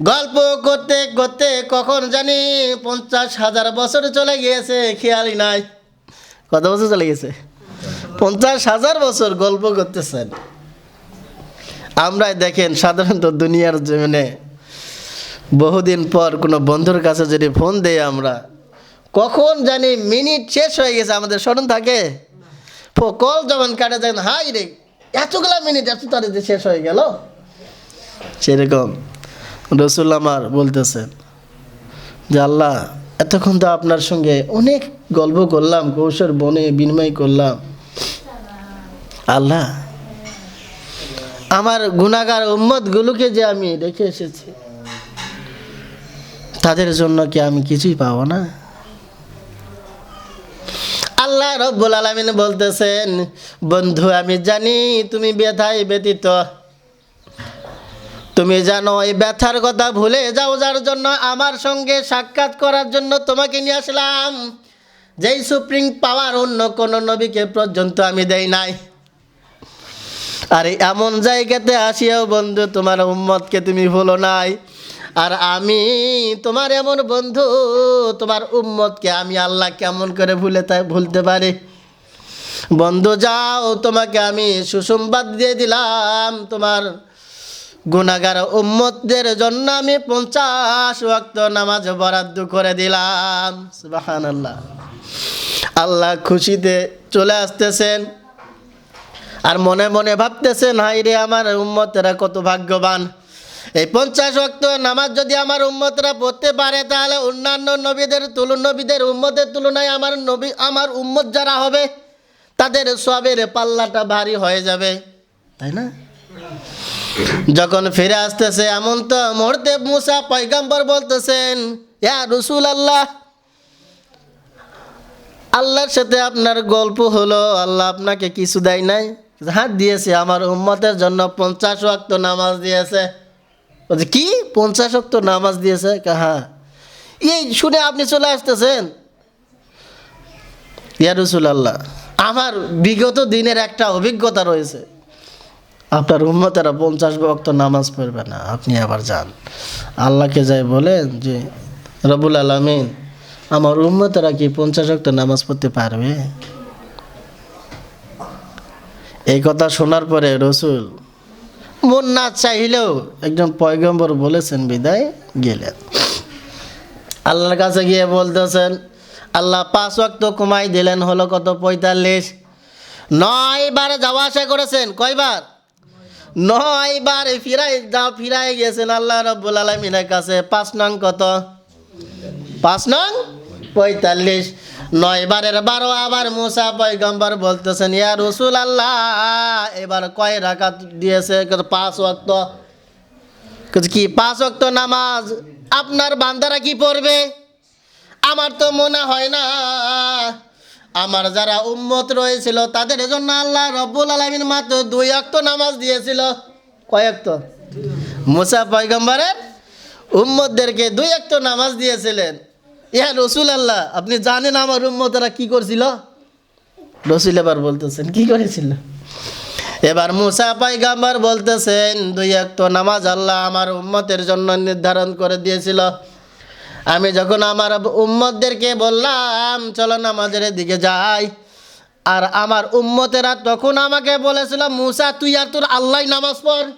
গল্প করতে করতে কখন জানি পঞ্চাশ হাজার বছর চলে গিয়েছে, খেয়ালই নাই। কত বছর চলে গেছে পঞ্চাশ হাজার বছর গল্প করতেছেন। আমরাই দেখেন সাধারণত দুনিয়ার জমিনে বহুদিন পর কোনো বন্ধুর কাছে যদি ফোন দেই আমরা, কখন জানি মিনিট শেষ হয়ে গেছে, আমাদের স্মরণ থাকে। কল যখন কাটে যান হাই রে, এতগুলা মিনিট, এত তাড়াতাড়ি শেষ হয়ে গেল? সেরকম। রসুল আমার বলতেছেন যে, আল্লাহ, এতক্ষণ তো আপনার সঙ্গে অনেক গল্প করলাম, কৌশল, বনে বিনিময় করলাম। আল্লাহ, আমার গুণাগার উম্মতগুলোকে যে আমি রেখে এসেছি, তাদের জন্য কি আমি কিছুই পাবো না? আল্লাহ রব্বুল আলমিন বলতেছেন, বন্ধু, আমি জানি তুমি ব্যথায় ব্যতীত তুমি জানো, এই ব্যথার কথা ভুলে যাও যার জন্য আমার সঙ্গে সাক্ষাৎ করার জন্য তোমাকে নিয়ে আসলাম। যেই সুপ্রিম পাওয়ার অন্য কোনো নবীকে পর্যন্ত আমি দেই নাই। আর এমন জায়গাতে আসিয়াও বন্ধু, তোমার উম্মতকে তুমি ভুলো নাই। আর আমি, তোমার এমন বন্ধু, তোমার উম্মতকে আমি আল্লাহ কেমন করে ভুলে তাই ভুলতে পারি? বন্ধু যাও, তোমাকে আমি সুসংবাদ দিয়ে দিলাম, তোমার গুণাগার উম্মতদের জন্য আমি পঞ্চাশ ওয়াক্ত নামাজ বরাদ্দ করে দিলাম। আল্লাহ আল্লাহ খুশিতে চলে আসতেছেন। আর মনে মনে ভাবতেছেন হাই রে আমার উম্মতেরা কত ভাগ্যবান। এই পঞ্চাশ ওয়াক্ত নামাজ যদি আমার উম্মতরা পড়তে পারে, তাহলে অন্যান্য নবীদের তুলন, নবীদের উম্মতের তুলনায় আমার নবী, আমার উম্মত যারা হবে, তাদের সবের পাল্লাটা ভারী হয়ে যাবে। তাই না? যখন ফিরে আসতেছে, এমন তো মুহূর্তে মুসা পয়গাম্বর বলতেছেন, ইয়া রসুল আল্লাহ আল্লাহর সাথে আপনার গল্প হলো, আল্লাহ আপনাকে কিছু দেয় নাই। হাত দিয়েছে, আমার উম্মতের জন্য পঞ্চাশ ওয়াক্ত নামাজ দিয়েছে। বলছে, কি? পঞ্চাশ ওয়াক্ত নামাজ দিয়েছে? হ্যাঁ। এই শুনে আপনি চলে আসতেছেন? ইয়া রসুল আল্লাহ আমার বিগত দিনের একটা অভিজ্ঞতা রয়েছে। আপনার উম্মতেরা পঞ্চাশ বক্ত নামাজ পড়বে না, আপনি আবার যান। আল্লাহকে যাই বলেন যে রবুল আলমিন, আমার উম্মতেরা কি পঞ্চাশ বক্ত নামাজ পড়তে পারবে? এই কথা শোনার পরে রসুল মন না চাইলেও একজন পয়গম্বর বলেছেন, বিদায় গেলেন। আল্লাহর কাছে গিয়ে বলতেছেন, আল্লাহ পাঁচ ওয়াক্ত কমাই দিলেন, হলো কত পঁয়তাল্লিশ? নয় বার যাওয়া আসা করেছেন, কয়বার? নয় বার ফিরাই যা ফিরাই গেছেন আল্লাহ রব্বুল আলমিনের কাছে। পাঁচ নং কত? পাঁচ নং? পঁয়তাল্লিশ। নয় বারের বারো, আবার মুসা পয়গম্বর বলতেছেন, ইয়া রসুল আল্লাহ এবার কয় রাকাত দিয়েছে? পাঁচ ওয়াক্ত। কি, পাঁচ ওয়াক্ত নামাজ। আপনার বান্দারা কি পড়বে? আমার তো মনে হয় না। আমার যারা উম্মত রয়েছিল, তাদের জন্য আল্লাহ রব্বুল আলমিন মাত্র দুই অক্ত নামাজ দিয়েছিল। কয়েকত মুসা পয়গম্বরের উম্মতদেরকে দুই অক্ত নামাজ দিয়েছিলেন। ইহা রসুল আল্লাহ আপনি জানেন আমার উম্মতরা কি করছিল? রসুল এবার বলতেছেন, কি করেছিল? এবার মুসা পাইগাম্বার বলতেছেন, দুই অক্ত নামাজ আল্লাহ আমার উম্মতের জন্য নির্ধারণ করে দিয়েছিল। আমি যখন আমার উম্মতদেরকে বললাম, চলো নামাজের দিকে যাই। আর আমার উম্মতেরা তখন আমাকে বলেছিল, মুসা, তুই আর তোর আল্লাহ নামাজ পড়।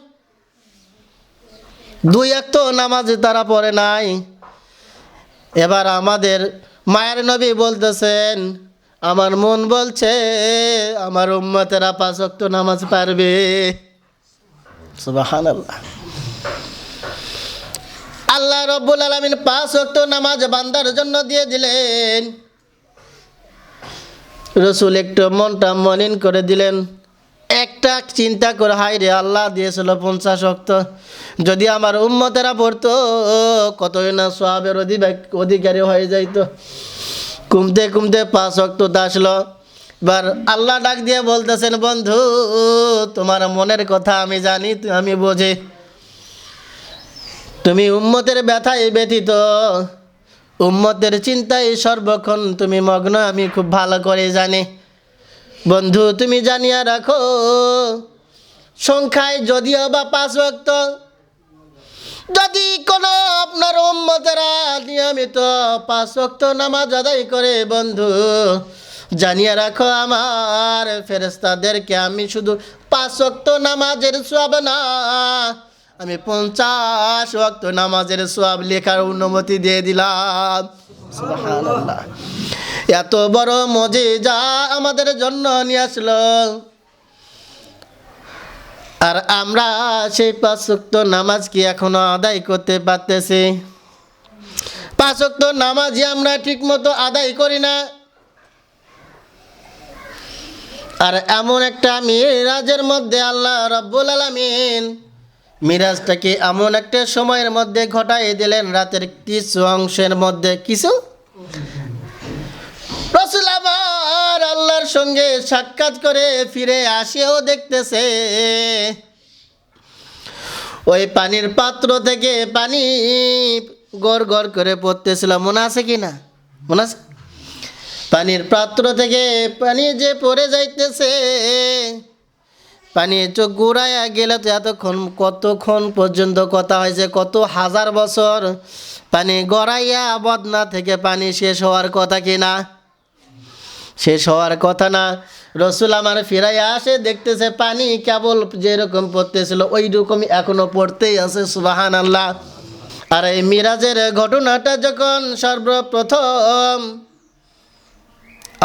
দুই এক তো নামাজ তারা পড়ে নাই। এবার আমাদের মায়ের নবী বলতেছেন, আমার মন বলছে, আমার উম্মতেরা পাঁচ নামাজ পারবে। সুবহানাল্লাহ। আল্লাহ রব্বুল আলমিন পাঁচ ওয়াক্ত নামাজ বান্দার জন্য দিয়ে দিলেন। রসুল একটু মনটা মলিন করে দিলেন। একটা চিন্তা করে হাই রে, আল্লাহ দিয়েছিল পঞ্চাশ অক্ত যদি আমার উম্মতেরা পড়তো, কতই না সোহাবের অধিকারী হয়ে যাইতো। কুমতে কুমতে পাঁচ অক্ত আসলো। এবার আল্লাহ ডাক দিয়ে বলতেছেন, বন্ধু, তোমার মনের কথা আমি জানি, আমি বোঝে। তুমি উম্মতের ব্যথায় ব্যথিত। উম্মতের চিন্তায় সর্বক্ষণ তুমি মগ্ন, আমি খুব ভালো করে জানি। বন্ধু, তুমি জানিয়া রাখো, সংখ্যায় যদিও বা পাঁচ ভক্ত, যদি কোনো আপনার উম্মতেরা নিয়মিত পাঁচ ওয়াক্ত নামাজ আদায় করে, বন্ধু, জানিয়ে রাখো আমার ফেরেস্তাদেরকে আমি শুধু পাঁচ ওয়াক্ত নামাজের সব না আমি পঞ্চাশ ওয়াক্ত নামাজের সব লেখার অনুমতি দিয়ে দিলাম। এত বড় মজে যা আমাদের জন্য নিয়ে আসলো। আর আমরা সেই পাঁচক্ত নামাজ কি এখনও আদায় করতে পারতেছি? পাঁচক্ত নামাজই আমরা ঠিক মতো আদায় করি না। আর এমন একটা মিরাজের মধ্যে আল্লাহ রব্বুল আলমিন মিরাজটাকে এমন একটা সময়ের মধ্যে ঘটাই দিলেন, রাতের কিছু অংশের মধ্যে কিছু? রসুল আমার আল্লাহর সঙ্গে সাক্ষাৎ করে ফিরে আসেও দেখতেছে। ওই পানির পাত্র থেকে পানি গড় গড় করে পড়তেছিল। মনে আছে কি না? মনে আছে? পানির পাত্র থেকে পানি যে পড়ে যাইতেছে পানি চোখ ঘুরাইয়া গেলে তো এতক্ষণ, কতক্ষণ পর্যন্ত কথা হয়েছে, কত হাজার বছর পানি গড়াইয়া বদনা থেকে পানি শেষ হওয়ার কথা কি না? শেষ হওয়ার কথা না। রসুল আমার ফিরাই আসে, দেখতেছে পানি কেবল যেরকম পড়তেছিল ওই রকমই এখনও পড়তেই আছে সুবাহান আল্লাহ আর এই মিরাজের ঘটনাটা যখন সর্বপ্রথম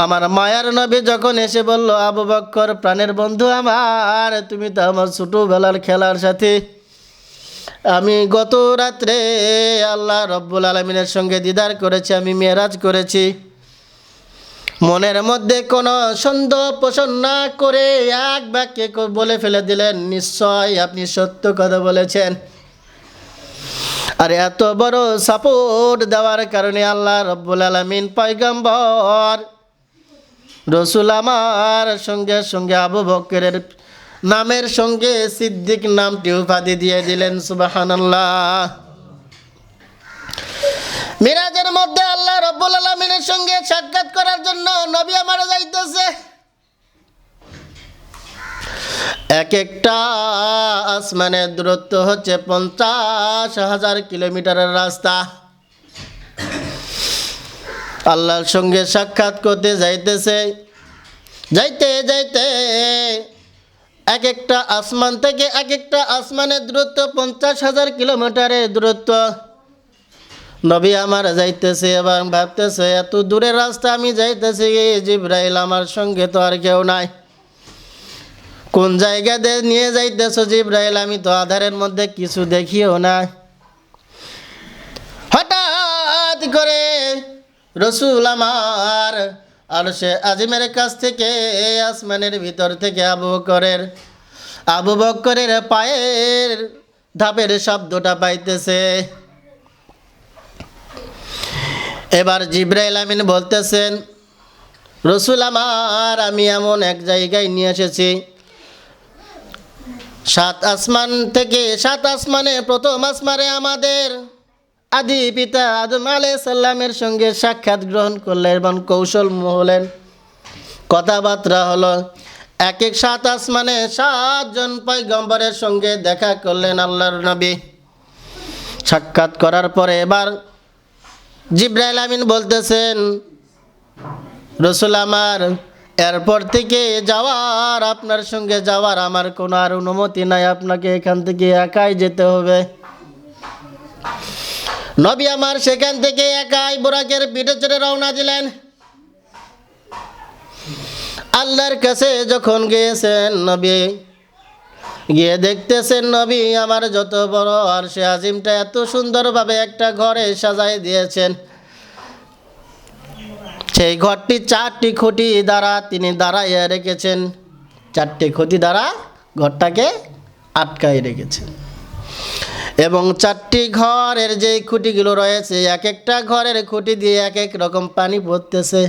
আমার মায়ার নবী যখন এসে বলল, আবু বক্কর, প্রাণের বন্ধু আমার, তুমি তো আমার ছোটোবেলার খেলার সাথে। আমি গত রাত্রে আল্লাহ রব্বুল আলমিনের সঙ্গে দিদার করেছি, আমি মেরাজ করেছি। মনের মধ্যে কোনো সন্দেহ পোষণ না করে এক বাক্যে বলে ফেলে দিলেন, নিশ্চয় আপনি সত্য কথা বলেছেন। আর এত বড় সাপোর্ট দেওয়ার কারণে আল্লাহ রব্বুল আলমিন পয়গম্বর রসুল আমার সঙ্গে সঙ্গে আবু বকরের নামের সঙ্গে সিদ্দিক নামটি উপাধি দিয়ে দিলেন, সুবাহানাল্লাহ। মিরাজের মধ্যে আল্লাহ রব্বুল আলমিনের সঙ্গে সাক্ষাৎ করার জন্য নবী আমার যাইতেছে। এক একটা আসমানের দূরত্ব হচ্ছে পঞ্চাশ হাজার কিলোমিটারের রাস্তা। আল্লাহর সঙ্গে সাক্ষাৎ করতে যাইতেছে। যাইতে যাইতে এক একটা আসমান থেকে এক একটা আসমানের দূরত্ব পঞ্চাশ হাজার কিলোমিটারের দূরত্ব। নবী আমার যাইতেছে এবং ভাবতেছে, এত দূরের রাস্তা আমি যাইতেছি জিব্রাইল আমার সঙ্গে তো আর কেউ নাই। কোন জায়গাতে নিয়ে যাইতেছো জিব্রাইল? আমি তো আধারের মধ্যে কিছু দেখিও না হঠাৎ করে রসুল আমার। আর সে আজিমের কাছ থেকে আসমানের ভিতর থেকে আবু বকরের আবু বকরের পায়ের ধাপের শব্দটা পাইতেছে। এবার জিব্রাইল আমিন বলতেছেন, রসুল আমার, আমি এমন এক জায়গায় নিয়ে এসেছি। সাত আসমান থেকে সাত আসমানে প্রথম আসমানে আমাদের আদি পিতা আদম সাল্লামের সঙ্গে সাক্ষাৎ গ্রহণ করলেন এবং কৌশল হলেন কথাবার্তা হলো, এক এক সাত আসমানে সাতজন পয়গম্বরের সঙ্গে দেখা করলেন আল্লাহর নবী। সাক্ষাৎ করার পরে এবার জিব্রাইল আমিন বলতেছেন, রসুল আমার, এরপর থেকে যাওয়ার, আপনার সঙ্গে যাওয়ার আমার কোনো আর অনুমতি নাই। আপনাকে এখান থেকে একাই যেতে হবে। নবী আমার সেখান থেকে একাই বোরাকের পিঠে চড়ে রওনা দিলেন। আল্লাহর কাছে যখন গিয়েছেন নবী, গিয়ে দেখতেছেন নবী আমার যত বড় আর সে আজিমটা এত সুন্দরভাবে একটা ঘরে সাজাই দিয়েছেন। সেই ঘরটি চারটি খুঁটি দ্বারা তিনি দাঁড়াইয়া রেখেছেন। চারটি খুঁটি দ্বারা ঘরটাকে আটকাই রেখেছেন। এবং চারটি ঘরের যে খুঁটিগুলো রয়েছে, এক একটা ঘরের খুঁটি দিয়ে এক এক রকম পানি পড়তেছে।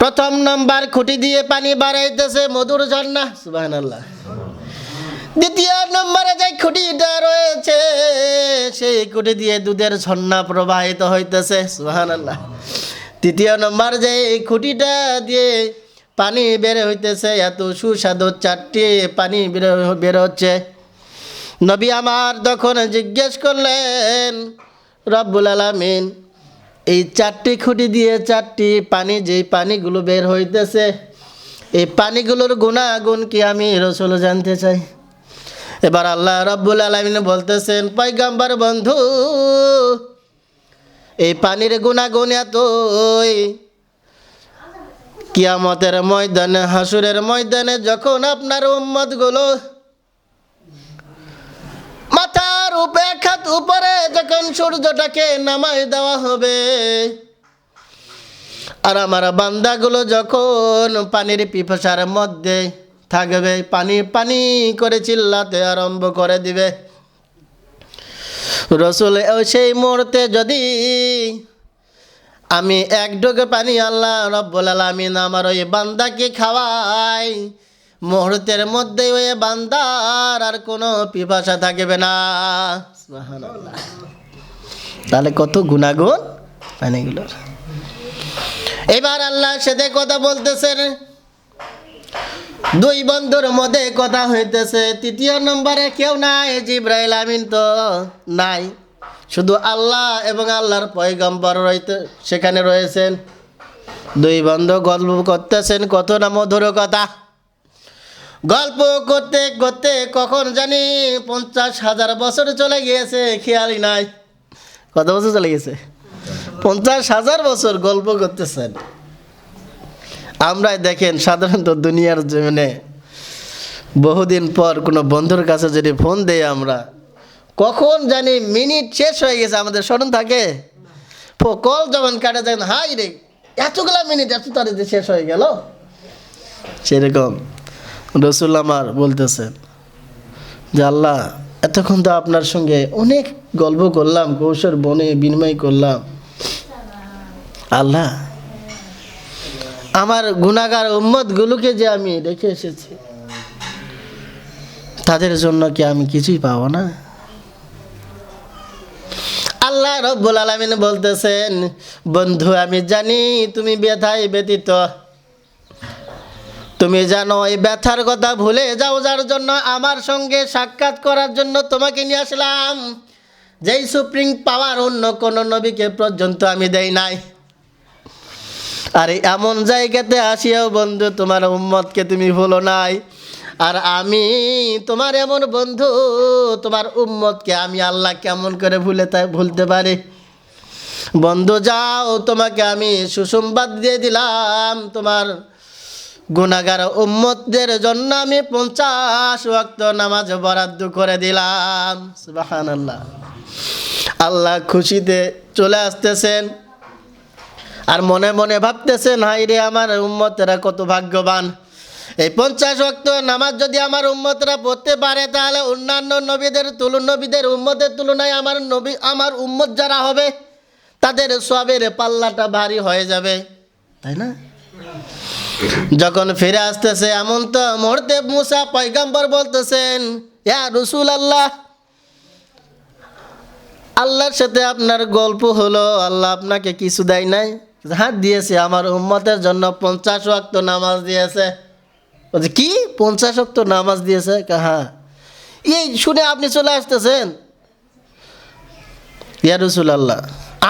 প্রথম নম্বর খুঁটি দিয়ে পানি বাড়াইতেছে মধুর ঝর্ণা সুবাহান আল্লাহ দ্বিতীয় নম্বরে যে খুঁটিটা রয়েছে, সেই খুঁটি দিয়ে দুধের ঝর্ণা প্রবাহিত হইতেছে সুবাহান আল্লাহ তৃতীয় নম্বর যে খুঁটিটা দিয়ে পানি বের হইতেছে, এত সুস্বাদু চারটি পানি বের বের হচ্ছে। নবী আমার তখন জিজ্ঞেস করলেন, রব্বুল আলামিন, এই চারটি খুঁটি দিয়ে চারটি পানি, যেই পানিগুলো বের হইতেছে, এই পানিগুলোর গুণাগুণ কি আমি রসুল জানতে চাই? এবার আল্লাহ রব্বুল আলমিন বলতেছেন, পয়গাম্বার বন্ধু, এই পানির গুণাগুণ এতই, কিয়ামতের ময়দানে, হাসুরের ময়দানে, যখন আপনার উম্মতগুলো মাথার উপে খাত উপরে যখন সূর্যটাকে নামাই দেওয়া হবে। আর আমার বান্দাগুলো যখন পানির পিপাসার মধ্যে থাকবে, পানি পানি করে চিল্লাতে আরম্ভ করে দিবে। রসুল সেই মুহূর্তে যদি আমি এক ডোকে পানি আল্লাহ রব্বুল আলামিন আমার ওই বান্দাকে খাওয়াই মুহূর্তের মধ্যে ওই বান্দার আর কোনো পিপাসা থাকবে না। তাহলে কত গুণাগুণ? পানিগুলোর এবার আল্লাহ সাথে কথা বলতেছেন। দুই বন্ধুর মধ্যে কথা হইতেছে। তৃতীয় নম্বরে কেউ নাই, জিব্রাইল আমিন তো নাই। শুধু আল্লাহ এবং আল্লাহর পয়গম্বর রইতে সেখানে রয়েছেন। দুই বন্ধু গল্প করতেছেন, কত না মধুর কথা। গল্প করতে করতে কখন জানি পঞ্চাশ হাজার বছর চলে গিয়েছে, খেয়ালই নাই। কত বছর চলে গেছে পঞ্চাশ হাজার বছর গল্প করতেছেন। আমরাই দেখেন সাধারণত দুনিয়ার জমিনে বহুদিন পর কোনো বন্ধুর কাছে যদি ফোন দেই আমরা, কখন জানি মিনিট শেষ হয়ে গেছে, আমাদের স্মরণ থাকে। কল যখন কাটে যান হাই রে, এতগুলা মিনিট, এত তাড়াতাড়ি শেষ হয়ে গেল? সেরকম। রসুল আমার বলতেছেন যে, আল্লাহ, এতক্ষণ তো আপনার সঙ্গে অনেক গল্প করলাম, কৌশল, বনে বিনিময় করলাম। আল্লাহ, আমার গুণাগার উম্মতগুলোকে যে আমি রেখে এসেছি, তাদের জন্য কি আমি কিছুই পাবো না? আল্লাহ রব্বুল আলমিন বলতেছেন, বন্ধু, আমি জানি তুমি ব্যথায় ব্যতীত তুমি জানো, এই ব্যথার কথা ভুলে যাও যার জন্য আমার সঙ্গে সাক্ষাৎ করার জন্য তোমাকে নিয়ে আসলাম। যেই সুপ্রিম পাওয়ার অন্য কোনো নবীকে পর্যন্ত আমি দেই নাই। আর এমন জায়গাতে আসিয়াও বন্ধু, তোমার উম্মতকে তুমি ভুলো নাই। আর আমি, তোমার এমন বন্ধু, তোমার উম্মতকে আমি আল্লাহ কেমন করে ভুলে তাই ভুলতে পারি? বন্ধু যাও, তোমাকে আমি সুসংবাদ দিয়ে দিলাম, তোমার গুণাগার উম্মতদের জন্য আমি পঞ্চাশ ওয়াক্ত নামাজ বরাদ্দ করে দিলাম। সুবহানাল্লাহ। আল্লাহ খুশিতে চলে আসতেছেন। আর মনে মনে ভাবতেছেন হাই রে আমার উম্মতেরা কত ভাগ্যবান। এই পঞ্চাশ ওয়াক্ত নামাজ যদি আমার উম্মতরা পড়তে পারে, তাহলে অন্যান্য নবীদের তুলন, নবীদের উম্মতের তুলনায় আমার নবী, আমার উম্মত যারা হবে, তাদের সবের পাল্লাটা ভারী হয়ে যাবে। তাই না? যখন ফিরে আসতেছে, এমন তো মুহূর্তে মুসা পয়গাম্বর বলতেছেন, ইয়া রসুল আল্লাহ আল্লাহর সাথে আপনার গল্প হলো, আল্লাহ আপনাকে কিছু দেয় নাই। হ্যাঁ দিয়েছে, আমার উম্মতের জন্য পঞ্চাশ ওয়াক্ত নামাজ দিয়েছে। বলছে, কি? পঞ্চাশ ওয়াক্ত নামাজ দিয়েছে? হ্যাঁ। এই শুনে আপনি চলে আসতেছেন? ইয়া রসুল আল্লাহ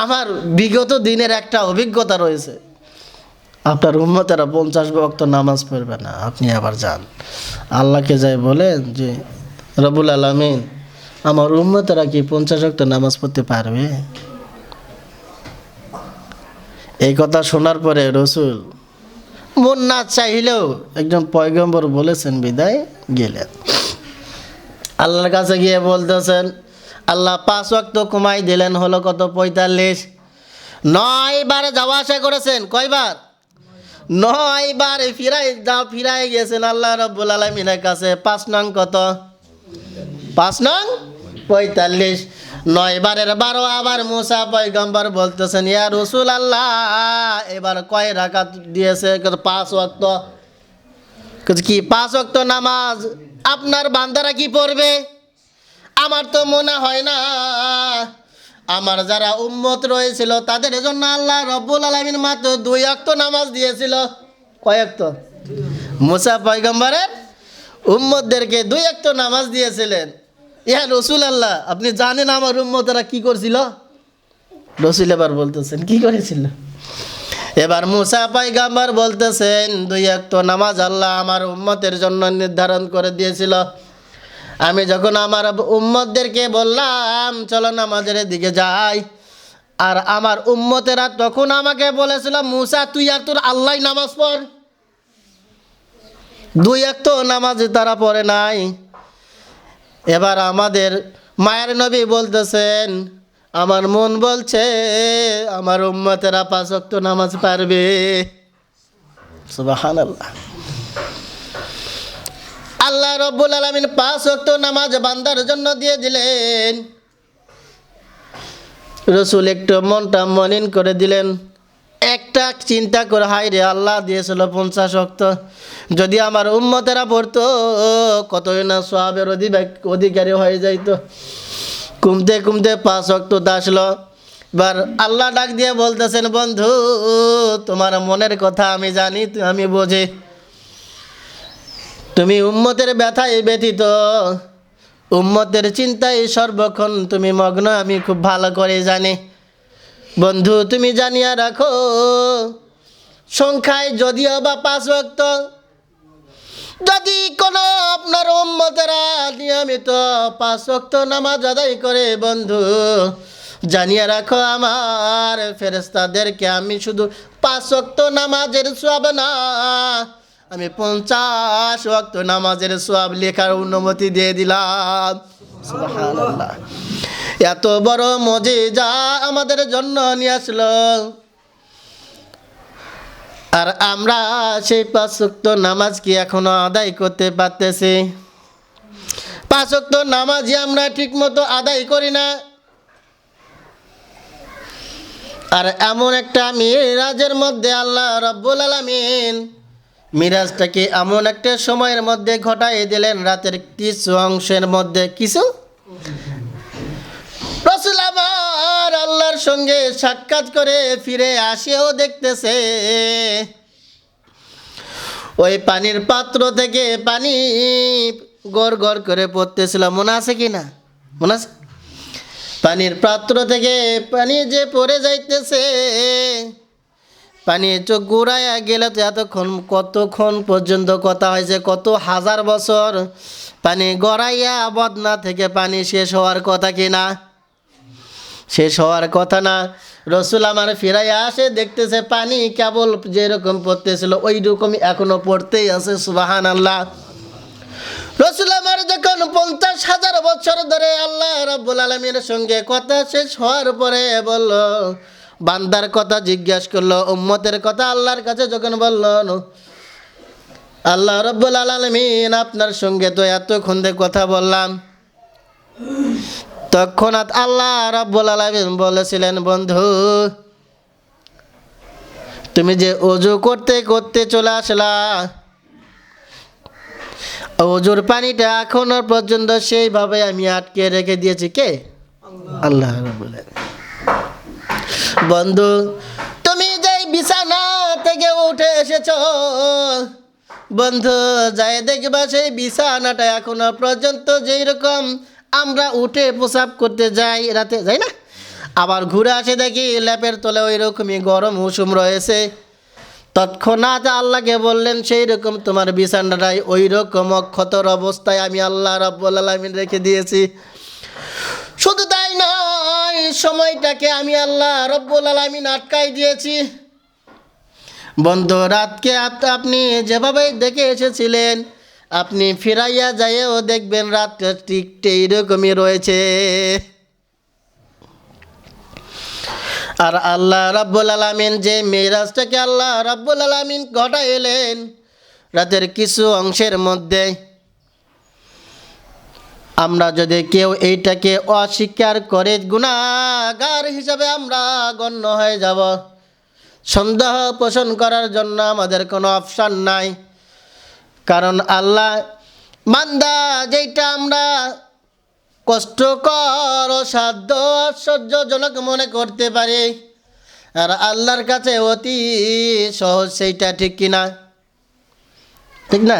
আমার বিগত দিনের একটা অভিজ্ঞতা রয়েছে। আপনার উম্মতেরা পঞ্চাশ ভক্ত নামাজ পড়বে না, আপনি আবার যান। আল্লাহকে যাই বলেন যে রবুল আলমিন, আমার উম্মতেরা কি পঞ্চাশ ভক্ত নামাজ পড়তে পারবে? এই কথা শোনার পরে রসুল মন না চাইলেও একজন পয়গম্বর বলেছেন, বিদায় গেলেন। আল্লাহর কাছে গিয়ে বলতেছেন, আল্লাহ পাঁচ ওয়াক্ত কমাই দিলেন, হলো কত পঁয়তাল্লিশ? নয় বার যাওয়া আসা করেছেন, কয়বার? নয় বার ফিরাই যাও ফিরাই গেছেন আল্লাহ রব্বুল আলমিনের কাছে। পাঁচ নং কত? পাঁচ নং? পঁয়তাল্লিশ। নয় বারের বারো, আবার মুসা পয়গম্বর বলতেছেন, ইয়া রসুল আল্লাহ এবার কয় রাকাত দিয়েছে? পাঁচ ওয়াক্ত। কত কি, পাঁচ ওয়াক্ত নামাজ। আপনার বান্দারা কি পড়বে? আমার তো মনে হয় না। আমার যারা উম্মত রয়েছিল, তাদের জন্য আল্লাহ রব্বুল আলমিন মাত্র দুই অক্ত নামাজ দিয়েছিল। কয়েকত মুসা পয়গম্বরের উম্মতদেরকে দুই অক্ত নামাজ দিয়েছিলেন। ইয়া রসুল আল্লাহ আপনি জানেন আমার উম্মতেরা কি করছিল? রসুল এবার বলতেছেন, কি করেছিল? এবার মুসা পাইগাম্বার বলতেছেন, দুই এক তো নামাজ আল্লাহ আমার উম্মতের জন্য নির্ধারণ করে দিয়েছিল। আমি যখন আমার উম্মতদেরকে বললাম, চলো নামাজের দিকে যাই। আর আমার উম্মতেরা তখন আমাকে বলেছিল, মুসা, তুই আর তোর আল্লাহ নামাজ পড়। দুই এক তো নামাজ তারা পড়ে নাই। এবার আমাদের মায়ের নবী বলতেছেন, আমার মন বলছে, আমার উম্মতেরা পাঁচ ওয়াক্ত নামাজ পারবে। সুবহানাল্লাহ। আল্লাহ রব্বুল আলমিন পাঁচ ওয়াক্ত নামাজ বান্দার জন্য দিয়ে দিলেন। রসুল একটু মনটা মলিন করে দিলেন। একটা চিন্তা করে হাই রে, আল্লাহ দিয়েছিল পঞ্চাশ অক্ত যদি আমার উম্মতেরা পড়তো, কতই না অধিবাক- অধিকারী হয়ে যাইতো। কুমতে কুমতে পাঁচ অক্ত আসলো। এবার আল্লাহ ডাক দিয়ে বলতেছেন, বন্ধু, তোমার মনের কথা আমি জানি, আমি বোঝে। তুমি উম্মতের ব্যথায় ব্যথিত। উম্মতের চিন্তায় সর্বক্ষণ তুমি মগ্ন, আমি খুব ভালো করে জানি। বন্ধু, তুমি জানিয়া রাখো, সংখ্যায় যদিও বা পাঁচ ভক্ত, যদি কোনো আপনার উম্মতেরা নিয়মিত পাঁচ ভক্ত নামাজ আদায় করে, বন্ধু, জানিয়ে রাখো আমার ফেরেস্তাদেরকে আমি শুধু পাঁচ ওয়াক্ত নামাজের সব না আমি পঞ্চাশ ওয়াক্ত নামাজের সব লেখার অনুমতি দিয়ে দিলাম। এত বড় মজে যা আমাদের জন্য নিয়ে আসলো। আর আমরা সেই পাঁচ ওয়াক্ত নামাজ কি এখনও আদায় করতে পারতেছি? পাঁচ ওয়াক্ত নামাজই আমরা ঠিক মতো আদায় করি না। আর এমন একটা মিরাজের মধ্যে আল্লাহ রব্বুল আলমিন মিরাজটাকে এমন একটা সময়ের মধ্যে ঘটাই দিলেন, রাতের কিছু অংশের মধ্যে কিছু? আমার আল্লাহর সঙ্গে সাক্ষাৎ করে ফিরে আসেও দেখতেছে। ওই পানির পাত্র থেকে পানি গড় গড় করে পড়তেছিল। মনে আছে কি না? মনে আছে? পানির পাত্র থেকে পানি যে পড়ে যাইতেছে পানি চোখ ঘুরাইয়া গেলে তো এতক্ষণ, কতক্ষণ পর্যন্ত কথা হয়েছে, কত হাজার বছর পানি গড়াইয়া বদনা থেকে পানি শেষ হওয়ার কথা কি না? শেষ হওয়ার কথা না। রসুল আমার ফিরাই আসে, দেখতেছে পানি কেবল যেরকম পড়তেছিল ওই রকমই এখনও পড়তেই আছে সুবাহান আল্লাহ রসুল আমার যখন পঞ্চাশ হাজার বছর ধরে আল্লাহ রব্বুল আলমীর সঙ্গে কথা শেষ হওয়ার পরে বলল বান্দার কথা জিজ্ঞাস করল, উম্মতের কথা আল্লাহর কাছে যখন বলল আল্লাহ রব্বুল আলমিন আপনার সঙ্গে তো এতক্ষণ কথা বললাম। তৎক্ষণাৎ আল্লাহ রব্বুল আলমিন বলেছিলেন, বন্ধু, তুমি যে অজু করতে করতে চলে আসলা, অজুর পানিটা এখনও পর্যন্ত সেইভাবে আমি আটকে রেখে দিয়েছি। কে? আল্লাহ রাব্বুল আলামিন। বন্ধু, তুমি যেই বিছানা থেকে উঠে এসেছ, বন্ধু, যাই দেখবা সেই বিছানাটা এখনও পর্যন্ত যেই রকম আমরা উঠে প্রসাব করতে যাই রাতে, যাই না? আবার ঘুরে আসে দেখি ল্যাপের তলে ওই রকমই গরম উষুম রয়েছে। তৎক্ষণাৎ আল্লাহকে বললেন সেই রকম তোমার বিছানাটাই ওই রকম অক্ষতর অবস্থায় আমি আল্লাহ রব্বুল আলমিন রেখে দিয়েছি। শুধু তাই নয় সময়টাকে আমি আল্লাহ রব্বুল আলমিন আটকাই দিয়েছি। বন্ধু, রাতকে আপনি যেভাবে দেখে এসেছিলেন, আপনি ফিরাইয়া যাইয়েও দেখবেন রাতটা ঠিক এইরকমই রয়েছে। আর আল্লাহ রাব্বুল আলামিন যে মেরাজটাকে আল্লাহ রাব্বুল আলামিন ঘটাইলেন, রাতের কিছু অংশের মধ্যে আমরা যদি কেউ এইটাকে অস্বীকার করে গুণাগার হিসাবে আমরা গণ্য হয়ে যাব। সন্দেহ পোষণ করার জন্য আমাদের কোনো অপশান নাই। কারণ আল্লাহ মান্দা যেইটা আমরা কষ্টকর সাধ্য আশ্চর্যজনক মনে করতে পারি, আর আল্লাহর কাছে অতি সহজ, সেইটা ঠিক কিনা? ঠিক না?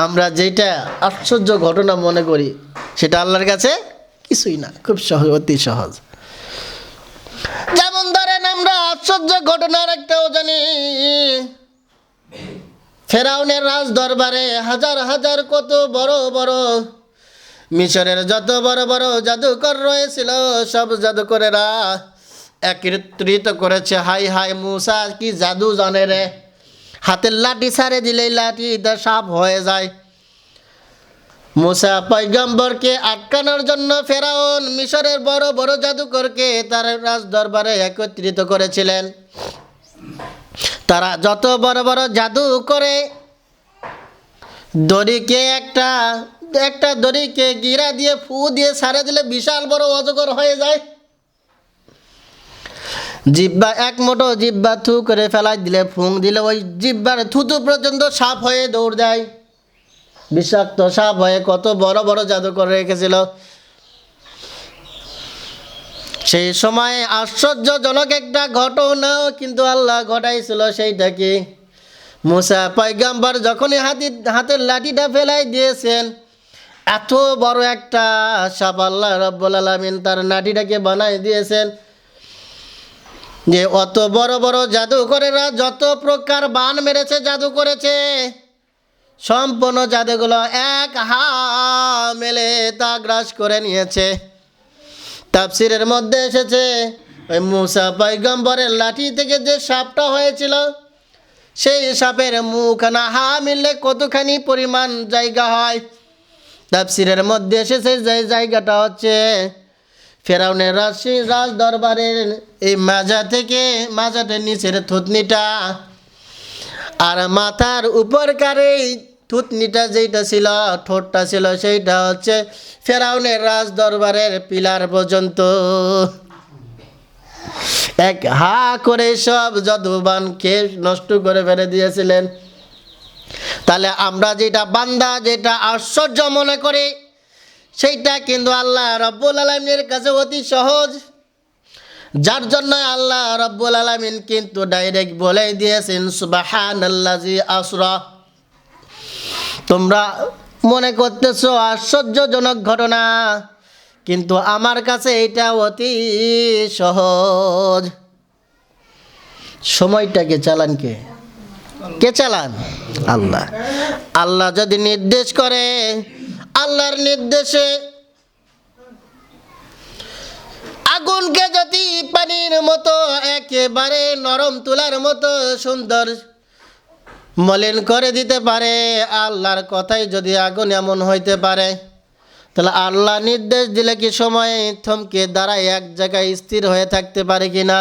আমরা যেটা আশ্চর্য ঘটনা মনে করি, সেটা আল্লাহর কাছে কিছুই না, খুব সহজ, অতি সহজ। যেমন ধরেন আমরা আশ্চর্য ঘটনার একটাও জানি, ফেরাউনের রাজ দরবারে হাজার হাজার কত বড় বড় মিশরের যত বড় বড় জাদুকর রয়েছিল, সব জাদুকরেরা একত্রিত করেছে, হাই হাই মুসা, কি জাদু জানে রে? হাতের লাঠি ছাড়ে দিলেই লাঠি সাপ হয়ে যায়। মুসা পৈগম্বরকে আটকানোর জন্য ফেরাউন মিশরের বড় বড় জাদুকরকে তার রাজ দরবারে একত্রিত করেছিলেন। তারা যত বড় বড় জাদু করে, দড়িকে একটা একটা দড়িকে গিরা দিয়ে ফু দিয়ে সারে দিলে বিশাল বড় অজগর হয়ে যায়। জিব্বা এক মোটো জিব্বা থু করে ফেলাই দিলে ফুং দিলে ওই জিব্বার থুতু পর্যন্ত সাপ হয়ে দৌড় দেয়। বিষাক্ত সাপ হয়ে কত বড় বড় জাদু করে রেখেছিল। সেই সময় আশ্চর্যজনক একটা ঘটনাও কিন্তু আল্লাহ ঘটাইছিল সেইটা কি মুসা পয়গাম্বর যখনই হাতি, হাতের লাঠিটা ফেলাই দিয়েছেন, এত বড় একটা সাপ আল্লাহ রব্বুল আলমিন তার লাঠিটাকে বানাই দিয়েছেন। যে অত বড় বড় জাদুঘরেরা যত প্রকার বান মেরেছে, জাদু করেছে, সম্পূর্ণ জাদুগুলো এক হা মেলে তা গ্রাস করে নিয়েছে। তাপসিরের মধ্যে এসেছে, ওই মুসা পৈগম্বরের লাঠি থেকে যে সাপটা হয়েছিল, সেই সাপের মুখ না হা মিললে কতখানি পরিমাণ জায়গা হয়? তাফসিরের মধ্যে এসেছে যে জায়গাটা হচ্ছে ফেরাউনের রাশি রাজ দরবারের এই মাজা থেকে মাজাটের নিচের থুতনিটা আর মাথার উপরকার থুতনিটা যেটা ছিল, ঠোঁটটা ছিল, সেইটা হচ্ছে ফেরাউনের রাজ দরবারের পিলার পর্যন্ত। এক হা করে সব যদুবানকে নষ্ট করে ফেলে দিয়েছিলেন। তাহলে আমরা যেটা বান্দা, যেটা আশ্চর্য মনে করি সেইটা কিন্তু আল্লাহ রব্বুল আলমিনের কাছে অতি সহজ। যার জন্য আল্লাহ রব্বুল আলমিন কিন্তু ডাইরেক্ট বলে দিয়েছেন সুবাহান আল্লাজি আসরা। তোমরা মনে করতেছো, আশ্চর্যজনক ঘটনা, কিন্তু আমার কাছে এটা অতি সহজ। সময়টাকে চালান কে? কে চালান? আল্লাহ। আল্লাহ যদি নির্দেশ করে আল্লাহর নির্দেশে। আগুনকে যদি পানির মতো, একেবারে নরম তুলার মতো সুন্দর মলিন করে দিতে পারে, আল্লাহর কথাই যদি আগুন এমন হইতে পারে, তাহলে আল্লাহ নির্দেশ দিলে কি সময় থমকে দাঁড়ায় এক জায়গায় স্থির হয়ে থাকতে পারে কি না